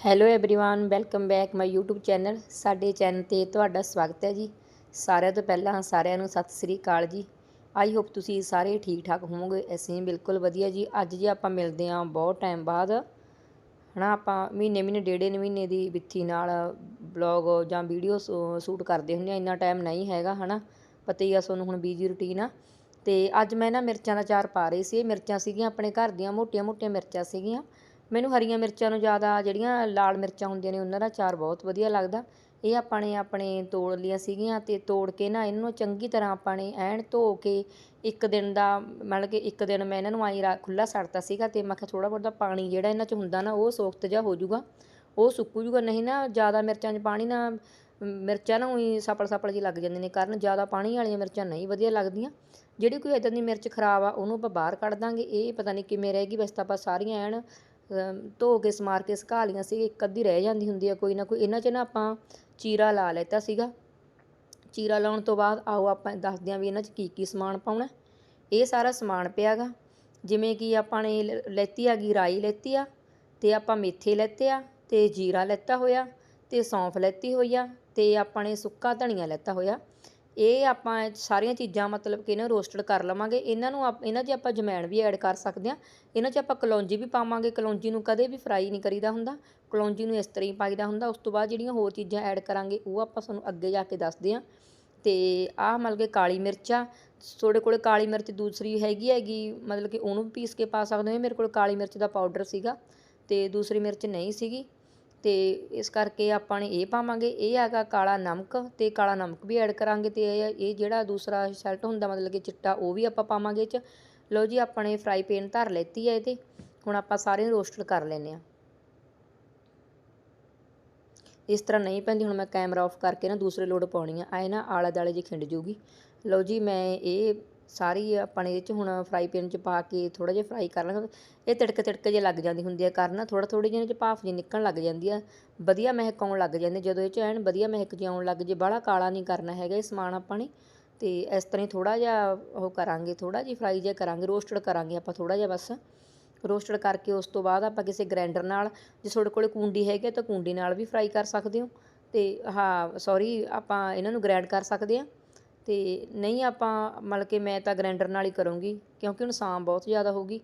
hello everyone welcome back my YouTube channel ਸਾਡੇ channel ਤੇ ਤੁਹਾਡਾ ਸਵਾਗਤ ਹੈ ਜੀ ਸਾਰਿਆਂ ਤੋਂ ਪਹਿਲਾਂ ਸਾਰਿਆਂ ਨੂੰ ਸਤਿ ਸ੍ਰੀ ਅਕਾਲ ਜੀ ਆਈ ਹੋਪ ਤੁਸੀਂ ਸਾਰੇ ਠੀਕ ਠਾਕ ਹੋਵੋਗੇ ਅਸੀਂ ਬਿਲਕੁਲ ਵਧੀਆ ਜੀ ਅੱਜ ਜੀ ਆਪਾਂ ਮਿਲਦੇ ਹਾਂ ਬਹੁਤ ਟਾਈਮ ਬਾਅਦ ਹਨਾ ਆਪਾਂ ਮਹੀਨੇ ਮਹੀਨੇ ਡੇਢੇ ਮਹੀਨੇ ਦੀ ਵਿੱਥੀ ਨਾਲ ਬਲੌਗ ਜਾਂ ਵੀਡੀਓ ਸ਼ੂਟ ਕਰਦੇ ਹੁੰਦੇ ਆ ਇੰਨਾ ਟਾਈਮ ਨਹੀਂ ਹੈਗਾ ਹਨਾ ਪਤਾ ਹੀ ਆ ਤੁਹਾਨੂੰ ਹੁਣ ਬੀਜੀ ਰੁਟੀਨ ਆ ਤੇ ਅੱਜ ਮੈਂ ਨਾ ਮਿਰਚਾਂ ਦਾ ਚਾਰ ਪਾ ਰਹੀ ਸੀ ਇਹ ਮਿਰਚਾਂ ਸੀਗੀਆਂ ਆਪਣੇ ਘਰ ਦੀਆਂ ਮੋਟੀਆਂ ਮੋਟੀਆਂ ਮਿਰਚਾਂ ਸੀਗੀਆਂ ਮੈਨੂੰ ਹਰੀਆਂ ਮਿਰਚਾਂ ਨੂੰ ਜ਼ਿਆਦਾ ਜਿਹੜੀਆਂ ਲਾਲ ਮਿਰਚਾਂ ਹੁੰਦੀਆਂ ਨੇ ਉਹਨਾਂ ਦਾ ਚਾਰ ਬਹੁਤ ਵਧੀਆ ਲੱਗਦਾ। ਇਹ ਆਪਾਂ ਨੇ ਆਪਣੇ ਤੋੜ ਲੀਆਂ ਸੀਗੀਆਂ ਤੇ ਤੋੜ ਕੇ ਨਾ ਇਹਨਾਂ ਨੂੰ ਚੰਗੀ ਤਰ੍ਹਾਂ ਆਪਾਂ ਨੇ ਐਨ ਧੋ ਕੇ ਇੱਕ ਦਿਨ ਦਾ ਮਤਲਬ ਕਿ ਇੱਕ ਦਿਨ ਮੈਂ ਇਹਨਾਂ ਨੂੰ ਆਈ ਰਾ ਖੁੱਲਾ ਛੱਡਤਾ ਸੀਗਾ ਤੇ ਮੈਂ ਕਿਹਾ ਥੋੜਾ ਬਹੁਤਾ ਪਾਣੀ ਜਿਹੜਾ ਇਹਨਾਂ 'ਚ ਹੁੰਦਾ ਨਾ ਉਹ ਸੋਖਤ ਜਿਹਾ ਹੋ ਜਾਊਗਾ, ਉਹ ਸੁੱਕੂ ਜੂਗਾ ਨਹੀਂ ਨਾ ਜ਼ਿਆਦਾ ਮਿਰਚਾਂ 'ਚ ਪਾਣੀ ਨਾ ਮਿਰਚਾਂ ਨਾ ਉਹੀ ਸਪਲ ਸਪਲ ਜੀ ਲੱਗ ਜਾਂਦੇ ਨੇ ਕਾਰਨ ਜ਼ਿਆਦਾ ਪਾਣੀ ਵਾਲੀਆਂ ਮਿਰਚਾਂ ਨਹੀਂ ਵਧੀਆ ਲੱਗਦੀਆਂ। ਜਿਹੜੀ ਕੋਈ ਇਦਾਂ ਦੀ ਮਿਰਚ ਖਰਾਬ ਆ ਉਹਨੂੰ ਆਪਾਂ ਬਾਹਰ ਕੱਢ ਦਾਂਗੇ। ਇਹ ਪਤਾ ਨਹੀਂ ਕਿਵੇਂ ਰਹੇਗੀ ਵੈਸੇ ਤਾਂ ਆਪਾਂ ਸਾਰੀਆਂ ਐਨ ਧੋ ਕੇ, ਸਮਾਰ ਕੇ, ਸੁਕਾ ਲਈਆਂ ਸੀ, ਇੱਕ ਅੱਧੀ ਰਹਿ ਜਾਂਦੀ ਹੁੰਦੀ ਆ ਕੋਈ ਨਾ ਕੋਈ। ਇਹਨਾਂ 'ਚ ਨਾ ਆਪਾਂ ਚੀਰਾ ਲਾ ਲੈਤਾ ਸੀਗਾ। ਚੀਰਾ ਲਾਉਣ ਤੋਂ ਬਾਅਦ ਆਓ ਆਪਾਂ ਦੱਸਦੇ ਆਂ ਵੀ ਇਹਨਾਂ 'ਚ ਕੀ ਕੀ ਸਮਾਨ ਪਾਉਣਾ। ਇਹ ਸਾਰਾ ਸਮਾਨ ਪਿਆਗਾ ਜਿਵੇਂ ਕਿ ਆਪਾਂ ਨੇ ਲੈਤੀ ਹੈਗੀ ਰਾਈ ਲੈਤੀ ਆ, ਤੇ ਆਪਾਂ ਮੇਥੇ ਲੈਤੇ ਆ, ਤੇ ਜੀਰਾ ਲੈਤਾ ਹੋਇਆ, ਤੇ ਸੌਂਫ ਲੈਤੀ ਹੋਈ ਆ, ਤੇ ਆਪਾਂ ਨੇ ਸੁੱਕਾ ਧਨੀਆ ਲੈਤਾ ਹੋਇਆ। ਇਹ ਆਪਾਂ ਸਾਰੀਆਂ ਚੀਜ਼ਾਂ ਮਤਲਬ ਕਿ ਇਹਨਾਂ ਰੋਸਟਡ ਕਰ ਲਵਾਂਗੇ। ਇਹਨਾਂ ਨੂੰ ਆਪ ਇਹਨਾਂ 'ਚ ਆਪਾਂ ਜਮੈਣ ਵੀ ਐਡ ਕਰ ਸਕਦੇ ਹਾਂ। ਇਹਨਾਂ 'ਚ ਆਪਾਂ ਕਲੌਂਜੀ ਵੀ ਪਾਵਾਂਗੇ। ਕਲੌਂਜੀ ਨੂੰ ਕਦੇ ਵੀ ਫਰਾਈ ਨਹੀਂ ਕਰੀਦਾ ਹੁੰਦਾ। ਕਲੌਂਜੀ ਨੂੰ ਇਸ ਤਰ੍ਹਾਂ ਹੀ ਪਾਈਦਾ ਹੁੰਦਾ। ਉਸ ਤੋਂ ਬਾਅਦ ਜਿਹੜੀਆਂ ਹੋਰ ਚੀਜ਼ਾਂ ਐਡ ਕਰਾਂਗੇ, ਉਹ ਆਪਾਂ ਤੁਹਾਨੂੰ ਅੱਗੇ ਜਾ ਕੇ ਦੱਸਦੇ ਹਾਂ। ਤੇ ਆਹ ਮਤਲਬ ਕਿ ਕਾਲੀ ਮਿਰਚਾਂ। ਤੁਹਾਡੇ ਕੋਲ ਕਾਲੀ ਮਿਰਚ ਦੂਸਰੀ ਹੈਗੀ ਹੈਗੀ, ਮਤਲਬ ਕਿ ਉਹਨੂੰ ਪੀਸ ਕੇ ਪਾ ਸਕਦੇ ਹੋ। ਮੇਰੇ ਕੋਲ ਕਾਲੀ ਮਿਰਚ ਦਾ ਪਾਊਡਰ ਸੀਗਾ ਤੇ ਦੂਸਰੀ ਮਿਰਚ ਨਹੀਂ ਸੀਗੀ। ਅਤੇ ਇਸ ਕਰਕੇ ਆਪਾਂ ਨੇ ਇਹ ਪਾਵਾਂਗੇ, ਇਹ ਹੈਗਾ ਕਾਲਾ ਨਮਕ ਅਤੇ ਕਾਲਾ ਨਮਕ ਵੀ ਐਡ ਕਰਾਂਗੇ ਅਤੇ ਇਹ ਜਿਹੜਾ ਦੂਸਰਾ ਸੈਲਟ ਹੁੰਦਾ ਮਤਲਬ ਕਿ ਚਿੱਟਾ ਉਹ ਵੀ ਆਪਾਂ ਪਾਵਾਂਗੇ ਇਹ ਚ। ਲਓ ਜੀ, ਆਪਾਂ ਨੇ ਫਰਾਈ ਪੈਨ ਧਰ ਲੈਤੀ ਹੈ ਇਹਦੇ, ਹੁਣ ਆਪਾਂ ਸਾਰੇ ਰੋਸਟਡ ਕਰ ਲੈਨੇ ਆ। ਇਸ ਤਰ੍ਹਾਂ ਨਹੀਂ ਪੈਂਦੀ, ਹੁਣ ਮੈਂ ਕੈਮਰਾ ਆਫ ਕਰਕੇ ਨਾ ਦੂਸਰੇ ਲੋਡ ਪਾਉਣੀ ਆ, ਆਏ ਨਾ ਆਲੇ ਦਾਲੇ ਜੀ ਖਿੰਡ ਜੂਗੀ। ਲਓ ਜੀ, ਮੈਂ ਇਹ ਸਾਰੀ ਆਪਾਂ ਨੇ ਇਹ 'ਚ ਹੁਣ ਫਰਾਈ ਪੈਨ 'ਚ ਪਾ ਕੇ ਥੋੜਾ ਜਿਹਾ ਫਰਾਈ ਕਰ ਲਾਂਗੇ, ਇਹ ਤਿੜਕ ਤਿੜਕ ਜੇ ਲੱਗ ਜਾਂਦੀ ਹੁੰਦੀ ਹੈ ਕਰਨ ਥੋੜਾ ਥੋੜੀ ਜਿਹੇ 'ਚ ਭਾਫ ਜੀ ਨਿਕਲਣ ਲੱਗ ਜਾਂਦੀ ਆ, ਵਧੀਆ ਮਹਿਕ ਆਉਣ ਲੱਗ ਜਾਂਦੀ ਜਦੋਂ ਇਹ 'ਚ ਐਨ ਵਧੀਆ ਮਹਿਕ ਜੀ ਆਉਣ ਲੱਗ ਜੇ, ਬਾਹਲਾ ਕਾਲਾ ਨਹੀਂ ਕਰਨਾ ਹੈਗਾ ਇਹ ਸਮਾਨ ਆਪਾਂ ਨੇ, ਤੇ ਇਸ ਤਰ੍ਹਾਂ ਥੋੜਾ ਜਿਹਾ ਉਹ ਕਰਾਂਗੇ ਥੋੜਾ ਜਿਹਾ ਫਰਾਈ ਜਿਹਾ ਕਰਾਂਗੇ ਰੋਸਟਡ ਕਰਾਂਗੇ ਆਪਾਂ ਥੋੜਾ ਜਿਹਾ ਬਸ ਰੋਸਟਡ ਕਰਕੇ ਉਸ ਤੋਂ ਬਾਅਦ ਆਪਾਂ ਕਿਸੇ ਗ੍ਰਾਈਂਡਰ ਨਾਲ, ਜੇ ਤੁਹਾਡੇ ਕੋਲੇ ਕੁੰਡੀ ਹੈਗੀ ਤਾਂ ਕੁੰਡੀ ਨਾਲ ਵੀ ਫਰਾਈ ਕਰ ਸਕਦੇ ਹੋ, ਤੇ ਹਾਂ ਸੌਰੀ ਆਪਾਂ ਇਹਨਾਂ ਨੂੰ ਗ੍ਰਾਈਂਡ ਕਰ ਸਕਦੇ ਹਾਂ ਅਤੇ ਨਹੀਂ ਆਪਾਂ, ਮਤਲਬ ਕਿ ਮੈਂ ਤਾਂ ਗਰੈਂਡਰ ਨਾਲ ਹੀ ਕਰੂੰਗੀ, ਕਿਉਂਕਿ ਹੁਣ ਸਾਂਭ ਬਹੁਤ ਜ਼ਿਆਦਾ ਹੋਊਗੀ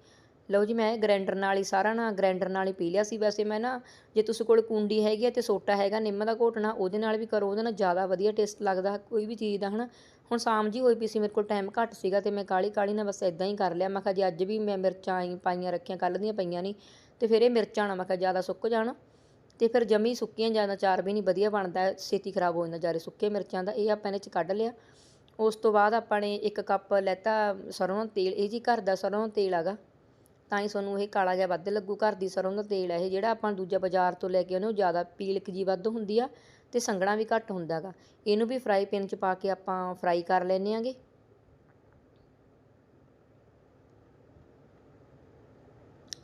ਲਓ ਜੀ, ਮੈਂ ਗਰੈਂਡਰ ਨਾਲ ਹੀ ਸਾਰਾ ਨਾ ਗਰੈਂਡਰ ਨਾਲ ਹੀ ਪੀ ਲਿਆ ਸੀ। ਵੈਸੇ ਮੈਂ ਨਾ, ਜੇ ਤੁਸੀਂ ਕੋਲ ਕੁੰਡੀ ਹੈਗੀ ਹੈ ਤੇ ਸੋਟਾ ਹੈਗਾ, ਨਿੰਮ ਦਾ ਘੋਟਣਾ, ਉਹਦੇ ਨਾਲ ਵੀ ਕਰੋ, ਉਹਦੇ ਨਾਲ ਜ਼ਿਆਦਾ ਵਧੀਆ ਟੇਸਟ ਲੱਗਦਾ, ਕੋਈ ਵੀ ਚੀਜ਼ ਦਾ, ਹਨਾ। ਹੁਣ ਸ਼ਾਮ ਜੀ ਹੋਈ ਪਈ ਸੀ, ਮੇਰੇ ਕੋਲ ਟਾਈਮ ਘੱਟ ਸੀਗਾ ਤੇ ਮੈਂ ਕਾਲੀ ਕਾਲੀ ਨਾਲ ਬਸ ਇਦਾਂ ਹੀ ਕਰ ਲਿਆ। ਮੈਂ ਕਿਹਾ ਜੀ, ਅੱਜ ਵੀ ਮੈਂ ਮਿਰਚਾਂ ਆਈ ਪਾਈਆਂ ਰੱਖੀਆਂ ਕੱਲ ਦੀਆਂ ਪਈਆਂ ਨਹੀਂ। ਤੇ ਫਿਰ ਇਹ ਮਿਰਚਾਂ ਨਾ ਮੈਂ ਕਿਹਾ ਜ਼ਿਆਦਾ ਸੁੱਕ ਜਾਣ। ਤੇ ਫਿਰ ਜਮੀ ਸੁੱਕੀਆਂ ਜਾਂਦਾ ਚਾਰ ਵੀ ਨਹੀਂ, ਵਧੀਆ ਬਣਦਾ, ਛੇਤੀ ਖਰਾਬ ਹੋ ਜਾਂਦਾ, ਜ਼ਿਆਦਾ ਸੁੱਕੇ ਮਿਰਚਾਂ ਦਾ। ਇਹ ਆਪਾਂ ਇਹਨੇ ਚ ਕੱਢ ਲਿਆ। ਉਸ ਤੋਂ ਬਾਅਦ ਆਪਾਂ ਨੇ ਇੱਕ ਕੱਪ ਲੈਤਾ ਸਰੋਂ ਦਾ ਤੇਲ, ਇਹ ਜੀ ਘਰ ਦਾ ਸਰੋਂ ਦਾ ਤੇਲ ਹੈਗਾ। ਤਾਂ ਹੀ ਤੁਹਾਨੂੰ ਇਹ ਕਾਲਾ ਜਿਹਾ ਵੱਧ ਲੱਗੂ, ਘਰ ਦੀ ਸਰੋਂ ਦਾ ਤੇਲ ਹੈ ਇਹ ਜਿਹੜਾ ਆਪਾਂ ਦੂਜਾ ਬਾਜ਼ਾਰ ਤੋਂ ਲੈ ਕੇ ਆਉਂਦੇ ਉਹ ਜ਼ਿਆਦਾ ਪੀਲਕ ਜੀ ਵੱਧ ਹੁੰਦੀ ਆ ਤੇ ਸੰਘਣਾ ਵੀ ਘੱਟ ਹੁੰਦਾ ਹੈਗਾ। ਇਹਨੂੰ ਵੀ ਫਰਾਈ ਪੈਨ 'ਚ ਪਾ ਕੇ ਆਪਾਂ ਫਰਾਈ ਕਰ ਲੈਨੇ ਆਂਗੇ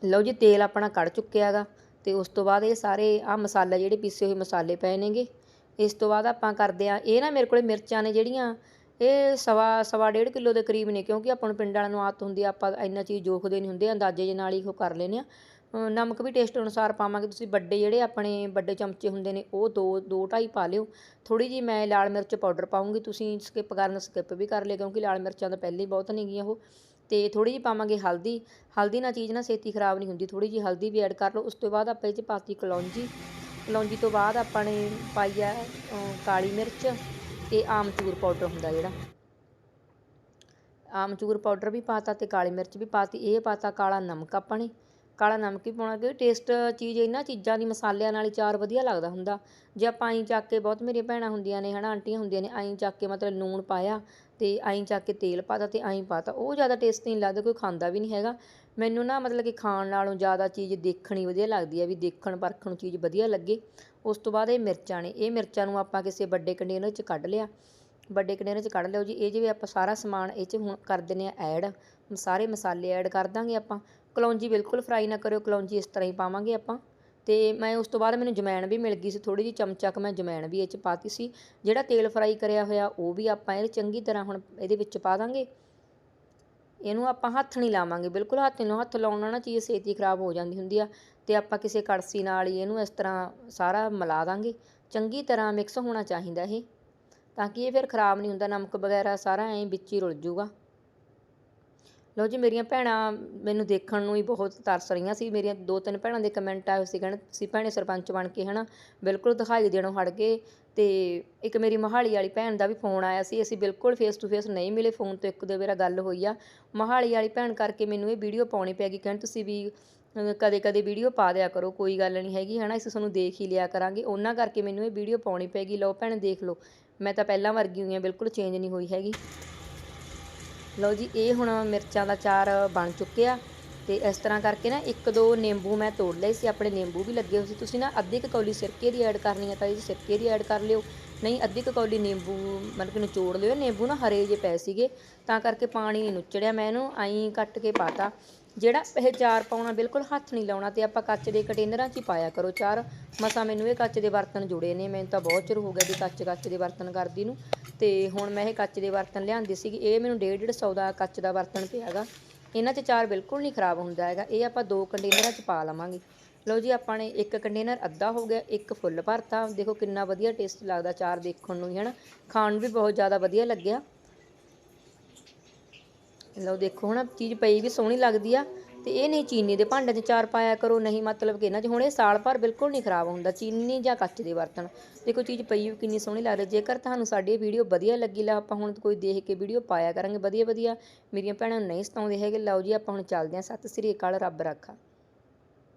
ਲਓ ਜੀ, ਤੇਲ ਆਪਣਾ ਕੜ ਚੁੱਕਿਆ ਹੈਗਾ ਤੇ ਉਸ ਤੋਂ ਬਾਅਦ ਇਹ ਸਾਰੇ ਆ ਮਸਾਲਾ ਜਿਹੜੇ ਪੀਸੇ ਹੋਏ ਮਸਾਲੇ ਪਏ ਨੇਗੇ। ਇਸ ਤੋਂ ਬਾਅਦ ਆਪਾਂ ਕਰਦੇ ਆ ਇਹ ਨਾ ਮੇਰੇ ਕੋਲੇ ਮਿਰਚਾਂ ਨੇ ਜਿਹੜੀਆਂ ਇਹ ਸਵਾ ਸਵਾ ਡੇਢ ਕਿਲੋ ਦੇ ਕਰੀਬ ਨੇ, ਕਿਉਂਕਿ ਆਪਾਂ ਨੂੰ ਪਿੰਡ ਵਾਲਿਆਂ ਨੂੰ ਆਦਤ ਹੁੰਦੀ ਆ, ਆਪਾਂ ਇੰਨਾ ਚੀਜ਼ ਜੋਖਦੇ ਨਹੀਂ ਹੁੰਦੇ, ਅੰਦਾਜ਼ੇ ਦੇ ਨਾਲ ਹੀ ਉਹ ਕਰ ਲੈਨੇ ਆ। ਨਮਕ ਵੀ ਟੇਸਟ ਅਨੁਸਾਰ ਪਾਵਾਂਗੇ, ਤੁਸੀਂ ਵੱਡੇ ਜਿਹੜੇ ਆਪਣੇ ਵੱਡੇ ਚਮਚੇ ਹੁੰਦੇ ਨੇ, ਉਹ ਦੋ ਦੋ ਢਾਈ ਪਾ ਲਿਓ। ਥੋੜੀ ਜੀ ਮੈਂ ਲਾਲ ਮਿਰਚ ਪਾਊਡਰ ਪਾਉਂਗੀ ਤੁਸੀਂ ਸਕਿਪ ਕਰਨ ਸਕਿਪ ਵੀ ਕਰ ਲਿਓ, ਕਿਉਂਕਿ ਲਾਲ ਮਿਰਚਾਂ ਤਾਂ ਪਹਿਲਾਂ ਹੀ ਬਹੁਤ ਨੇਗੀਆਂ ਉਹ। ਤੇ ਥੋੜੀ ਜੀ ਪਾਵਾਂਗੇ ਹਲਦੀ ਹਲਦੀ ਨਾਲ ਚੀਜ਼ ਨਾ ਛੇਤੀ ਖਰਾਬ ਨਹੀਂ ਹੁੰਦੀ ਥੋੜੀ ਜੀ ਹਲਦੀ ਵੀ ਐਡ ਕਰ ਲਓ, ਉਸ ਤੋਂ ਬਾਅਦ ਆਪਾਂ ਇਹ 'ਚ ਪਾਤੀ ਕਲੌਂਜੀ। ਕਲੌਂਜੀ ਤੋਂ ਬਾਅਦ ਆਪਾਂ ਨੇ ਪਾਈ ਆ ਕਾਲੀ ਮਿਰਚ। ਤੇ ਆਮਚੂਰ ਪਾਊਡਰ ਹੁੰਦਾ ਜਿਹੜਾ। ਆਮਚੂਰ ਪਾਊਡਰ ਵੀ ਪਾਤਾ ਤੇ ਕਾਲੀ ਮਿਰਚ ਵੀ ਪਾਤੀ, ਇਹ ਪਾਤਾ ਕਾਲਾ ਨਮਕ ਆਪਾਂ ਨੇ ਕਾਲਾ ਨਮਕ ਵੀ ਪਾਉਣਾ ਕਿ ਟੇਸਟ ਚੀਜ਼ ਇਹਨਾਂ ਚੀਜ਼ਾਂ ਦੀ, ਮਸਾਲਿਆਂ ਨਾਲ ਹੀ ਚਾਰ ਵਧੀਆ ਲੱਗਦਾ ਹੁੰਦਾ। ਜੇ ਆਪਾਂ ਐਂ ਚੱਕ ਕੇ, ਬਹੁਤ ਮੇਰੀਆਂ ਭੈਣਾਂ ਹੁੰਦੀਆਂ ਨੇ, ਹਨਾ, ਆਂਟੀਆਂ ਹੁੰਦੀਆਂ ਨੇ, ਐਂ ਚੱਕ ਕੇ ਮਤਲਬ ਲੂਣ ਪਾਇਆ ਤੇ ਐਂ ਚੱਕ ਕੇ ਤੇਲ ਪਾਤਾ ਤੇ ਐਂ ਪਾਤਾ, ਉਹ ਜ਼ਿਆਦਾ ਟੇਸਟ ਨਹੀਂ ਲੱਗਦਾ, ਕੋਈ ਖਾਂਦਾ ਵੀ ਨਹੀਂ ਹੈਗਾ। ਮੈਨੂੰ ਨਾ ਮਤਲਬ ਕਿ ਖਾਣ ਨਾਲੋਂ ਜ਼ਿਆਦਾ ਚੀਜ਼ ਦੇਖਣੀ ਵਧੀਆ ਲੱਗਦੀ ਹੈ, ਵੀ ਦੇਖਣ ਪਰਖਣ ਨੂੰ ਚੀਜ਼ ਵਧੀਆ ਲੱਗੇ। ਉਸ ਤੋਂ ਬਾਅਦ ਇਹ ਮਿਰਚਾਂ ਨੇ, ਇਹ ਮਿਰਚਾਂ ਨੂੰ ਆਪਾਂ ਕਿਸੇ ਵੱਡੇ ਕੰਟੇਨਰ 'ਚ ਕੱਢ ਲਿਆ। ਵੱਡੇ ਕੰਟੇਨਰ 'ਚ ਕੱਢ ਲਿਓ ਜੀ, ਇਹ ਜਿਵੇਂ ਆਪਾਂ ਸਾਰਾ ਸਮਾਨ ਇਹ 'ਚ ਹੁਣ ਕਰ ਦਿੰਦੇ ਆ ਐਡ ਸਾਰੇ ਮਸਾਲੇ ਐਡ ਕਰ ਦਾਂਗੇ ਆਪਾਂ। ਕਲੌਂਜੀ ਬਿਲਕੁਲ ਫਰਾਈ ਨਾ ਕਰਿਓ, ਕਲੌਂਜੀ ਇਸ ਤਰ੍ਹਾਂ ਹੀ ਪਾਵਾਂਗੇ ਆਪਾਂ। ਤੇ ਮੈਂ ਉਸ ਤੋਂ ਬਾਅਦ ਮੈਨੂੰ ਜਮੈਣ ਵੀ ਮਿਲ ਗਈ ਸੀ ਥੋੜੀ ਜਿਹੀ ਚਮਚਾ ਮੈਂ ਜਮੈਣ ਵੀ ਇਹ 'ਚ ਪਾਤੀ ਸੀ। ਜਿਹੜਾ ਤੇਲ ਫਰਾਈ ਕਰਿਆ ਹੋਇਆ, ਉਹ ਵੀ ਆਪਾਂ ਇਹ ਚੰਗੀ ਤਰ੍ਹਾਂ ਹੁਣ ਇਹਦੇ ਵਿੱਚ ਪਾ ਦਾਂਗੇ। ਇਹਨੂੰ ਆਪਾਂ ਹੱਥ ਨਹੀਂ ਲਾਵਾਂਗੇ, ਬਿਲਕੁਲ ਹੱਥ ਨੂੰ ਹੱਥ ਲਾਉਣ ਨਾਲ ਨਾ ਚੀਜ਼ ਛੇਤੀ ਖਰਾਬ ਹੋ ਜਾਂਦੀ ਹੁੰਦੀ ਆ ਤੇ ਆਪਾਂ ਕਿਸੇ ਕੜਸੀ ਨਾਲ ਹੀ ਇਹਨੂੰ ਇਸ ਤਰ੍ਹਾਂ ਸਾਰਾ ਮਿਲਾ ਦਾਂਗੇ। ਚੰਗੀ ਤਰ੍ਹਾਂ ਮਿਕਸ ਹੋਣਾ ਚਾਹੀਦਾ ਇਹ, ਤਾਂ ਕਿ ਇਹ ਫਿਰ ਖਰਾਬ ਨਹੀਂ ਹੁੰਦਾ, ਨਮਕ ਵਗੈਰਾ ਸਾਰਾ ਐਂ ਵਿੱਚ ਹੀ ਰੁਲ ਜੂਗਾ ਲਓ ਜੀ, ਮੇਰੀਆਂ ਭੈਣਾਂ ਮੈਨੂੰ ਦੇਖਣ ਨੂੰ ਹੀ ਬਹੁਤ ਤਰਸ ਰਹੀਆਂ ਸੀ। ਮੇਰੀਆਂ ਦੋ ਤਿੰਨ ਭੈਣਾਂ ਦੇ ਕਮੈਂਟ ਆਏ ਸੀ, ਕਹਿਣ ਤੁਸੀਂ ਭੈਣੇ ਸਰਪੰਚ ਬਣ ਕੇ, ਹਨਾ, ਬਿਲਕੁਲ ਦਿਖਾਈ ਦੇਣੋਂ ਹਟ ਗਏ। ਤੇ ਇੱਕ ਮੇਰੀ ਮਹਾਲੀ ਵਾਲੀ ਭੈਣ ਦਾ ਵੀ ਫੋਨ ਆਇਆ ਸੀ। ਅਸੀਂ ਬਿਲਕੁਲ ਫੇਸ ਟੂ ਫੇਸ ਨਹੀਂ ਮਿਲੇ ਫੋਨ ਤੋਂ ਇੱਕ ਦੋ ਵਾਰ ਗੱਲ ਹੋਈ ਆ। ਮਹਾਲੀ ਵਾਲੀ ਭੈਣ ਕਰਕੇ ਮੈਨੂੰ ਇਹ ਵੀਡੀਓ ਪਾਉਣੀ ਪੈ ਗਈ, ਕਹਿਣ, ਤੁਸੀਂ ਵੀ ਕਦੇ ਕਦੇ ਵੀਡੀਓ ਪਾ ਦਿਆ ਕਰੋ, ਕੋਈ ਗੱਲ ਨਹੀਂ ਹੈਗੀ, ਹਨਾ, ਅਸੀਂ ਤੁਹਾਨੂੰ ਦੇਖ ਹੀ ਲਿਆ ਕਰਾਂਗੇ। ਉਹਨਾਂ ਕਰਕੇ ਮੈਨੂੰ ਇਹ ਵੀਡੀਓ ਪਾਉਣੀ ਪੈਗੀ ਲਓ ਭੈਣ, ਦੇਖ ਲਓ। ਮੈਂ ਤਾਂ ਪਹਿਲਾਂ ਵਰਗੀ ਹੋਈ ਹਾਂ ਬਿਲਕੁਲ ਚੇਂਜ ਨਹੀਂ ਹੋਈ ਹੈਗੀ। ਲਓ ਜੀ, ਇਹ ਹੁਣ ਮਿਰਚਾਂ ਦਾ ਚਾਰ ਬਣ ਚੁੱਕਿਆ ਤੇ ਇਸ ਤਰ੍ਹਾਂ ਕਰਕੇ ਨਾ ਇੱਕ ਦੋ ਨਿੰਬੂ ਮੈਂ ਤੋੜ ਲਏ ਸੀ, ਆਪਣੇ ਨਿੰਬੂ ਵੀ ਲੱਗੇ ਹੋਏ ਸੀ। ਤੁਸੀਂ ਨਾ ਅੱਧੀ ਕ ਕੌਲੀ ਸਿਰਕੇ ਦੀ ਐਡ ਕਰਨੀ ਹੈ ਤਾਂ ਇਹ ਸਿਰਕੇ ਦੀ ਐਡ ਕਰ ਲਿਓ। ਨਹੀਂ, ਅੱਧੀ ਕੁ ਕੌਲੀ ਨਿੰਬੂ ਮਤਲਬ ਕਿ ਨਿਚੋੜ ਲਿਓ। ਨਿੰਬੂ ਨਾ ਹਰੇ ਜੇ ਪਏ ਸੀਗੇ, ਤਾਂ ਕਰਕੇ ਪਾਣੀ ਨਹੀਂ ਨੁੱਚੜਿਆ ਮੈਂ ਇਹਨੂੰ ਆਈ ਕੱਟ ਕੇ ਪਾਤਾ। ਜਿਹੜਾ ਇਹ ਚਾਰ ਪਾਉਣਾ ਬਿਲਕੁਲ ਹੱਥ ਨਹੀਂ ਲਾਉਣਾ ਤੇ ਆਪਾਂ ਕੱਚ ਦੇ ਕੰਟੇਨਰਾਂ 'ਚ ਹੀ ਪਾਇਆ ਕਰੋ। ਚਾਰ ਮਸਾ ਮੈਨੂੰ ਇਹ ਕੱਚ ਦੇ ਬਰਤਨ ਜੁੜੇ ਨੇ, ਮੈਨੂੰ ਤਾਂ ਬਹੁਤ ਚਿਰ ਹੋ ਗਿਆ ਵੀ ਕੱਚ ਕੱਚ ਦੇ ਬਰਤਨ ਕਰਦੀ ਨੂੰ। ਤੇ ਹੁਣ ਮੈਂ ਇਹ ਕੱਚ ਦੇ ਬਰਤਨ ਲਿਆਂਦੀ ਸੀਗੀ, ਇਹ ਮੈਨੂੰ 1.5 150 ਦਾ ਕੱਚ ਦਾ ਬਰਤਨ ਪਿਆ ਹੈਗਾ। ਇਹਨਾਂ 'ਚ ਚਾਰ ਬਿਲਕੁਲ ਨਹੀਂ ਖਰਾਬ ਹੁੰਦਾ ਹੈਗਾ, ਇਹ ਆਪਾਂ ਦੋ ਕੰਟੇਨਰਾਂ 'ਚ ਪਾ ਲਵਾਂਗੇ। ਲਓ ਜੀ, ਆਪਾਂ ਨੇ ਇੱਕ ਕੰਟੇਨਰ ਅੱਧਾ ਹੋ ਗਿਆ, ਇੱਕ ਫੁੱਲ ਭਰਤਾ। ਦੇਖੋ ਕਿੰਨਾ ਵਧੀਆ ਟੇਸਟ ਲੱਗਦਾ ਚਾਰ ਦੇਖਣ ਨੂੰ ਹੀ ਹਨਾ? ਖਾਣ ਨੂੰ ਵੀ ਬਹੁਤ ਜ਼ਿਆਦਾ ਵਧੀਆ ਲੱਗਿਆ। ਲਓ ਦੇਖੋ, ਹੁਣ ਚੀਜ਼ ਪਈ ਵੀ ਸੋਹਣੀ ਲੱਗਦੀ ਆ ਤੇ ਇਹ ਨਹੀਂ ਚੀਨੀ ਦੇ ਭਾਂਡੇ 'ਚ ਚਾਰ ਪਾਇਆ ਕਰੋ, ਨਹੀਂ ਮਤਲਬ ਕਿ ਇਹਨਾਂ 'ਚ। ਹੁਣ ਇਹ ਸਾਲ ਭਰ ਬਿਲਕੁਲ ਨਹੀਂ ਖਰਾਬ ਹੁੰਦਾ, ਚੀਨੀ ਜਾਂ ਕੱਚ ਦੇ ਬਰਤਨ। ਦੇਖੋ, ਚੀਜ਼ ਪਈ ਵੀ ਕਿੰਨੀ ਸੋਹਣੀ ਲੱਗ ਰਹੀ ਜੇਕਰ ਤੁਹਾਨੂੰ ਸਾਡੀ ਇਹ ਵੀਡੀਓ ਵਧੀਆ ਲੱਗੀ, ਲਾ ਆਪਾਂ ਹੁਣ ਕੋਈ ਦੇਖ ਕੇ ਵੀਡੀਓ ਪਾਇਆ ਕਰਾਂਗੇ ਵਧੀਆ ਵਧੀਆ ਮੇਰੀਆਂ ਭੈਣਾਂ ਨੂੰ ਨਹੀਂ ਸਤਾਉਂਦੇ ਹੈਗੇ, ਲਓ ਜੀ ਆਪਾਂ ਹੁਣ ਚੱਲਦੇ ਹਾਂ। ਸਤਿ ਸ੍ਰੀ ਅਕਾਲ, ਰੱਬ ਰੱਖਾ।